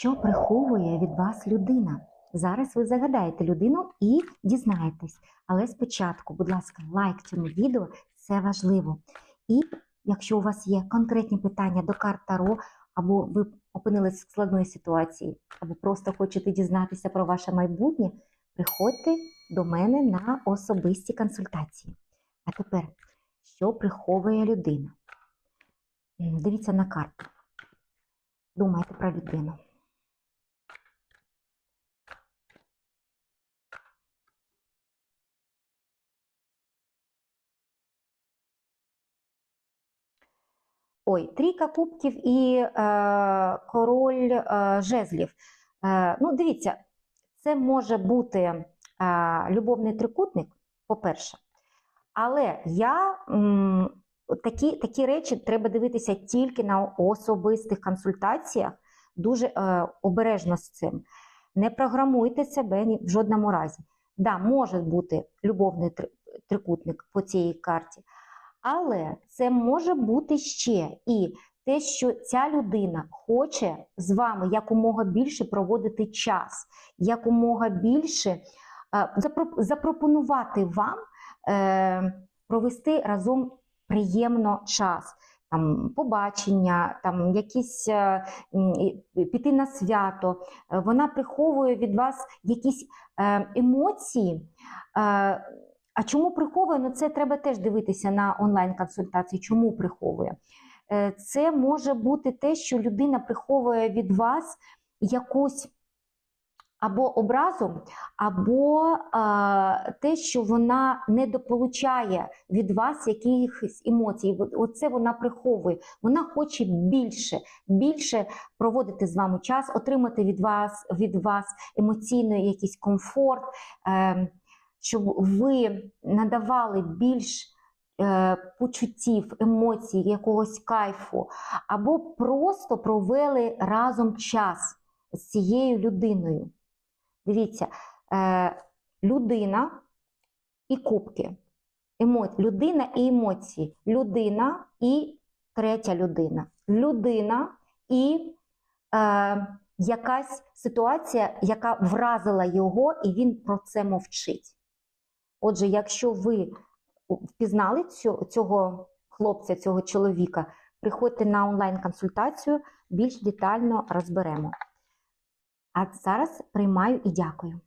Що приховує від вас людина? Зараз ви загадаєте людину і дізнаєтесь. Але спочатку, будь ласка, лайк цьому відео це важливо. І якщо у вас є конкретні питання до карт Таро, або ви опинились в складної ситуації, або просто хочете дізнатися про ваше майбутнє, приходьте до мене на особисті консультації. А тепер, що приховує людина? Дивіться на карту. Думайте про людину. Ой, трійка кубків і е, король е, жезлів. Е, ну, дивіться, це може бути е, любовний трикутник, по-перше. Але я м, такі, такі речі треба дивитися тільки на особистих консультаціях, дуже е, обережно з цим. Не програмуйте себе в жодному разі. Да, може бути любовний трикутник по цій карті, але це може бути ще і те, що ця людина хоче з вами якомога більше проводити час, якомога більше е, запропонувати вам е, провести разом приємно час. Там побачення, там якісь е, піти на свято. Вона приховує від вас якісь емоції. А чому приховує? Ну це треба теж дивитися на онлайн-консультації. Чому приховує? Е, Це може бути те, що людина приховує від вас якусь або образу, або е, те, що вона недополучає від вас якихось емоцій. Оце вона приховує. Вона хоче більше, більше проводити з вами час, отримати від вас, від вас емоційний якийсь комфорт. Е, щоб ви надавали більш е, почуттів, емоцій, якогось кайфу, або просто провели разом час з цією людиною. Дивіться, е, людина і кубки. Емо... Людина і емоції. Людина і третя людина. Людина і е, якась ситуація, яка вразила його, і він про це мовчить. Отже, якщо ви впізнали цю- цього хлопця, цього чоловіка, приходьте на онлайн-консультацію, більш детально розберемо. А зараз приймаю і дякую.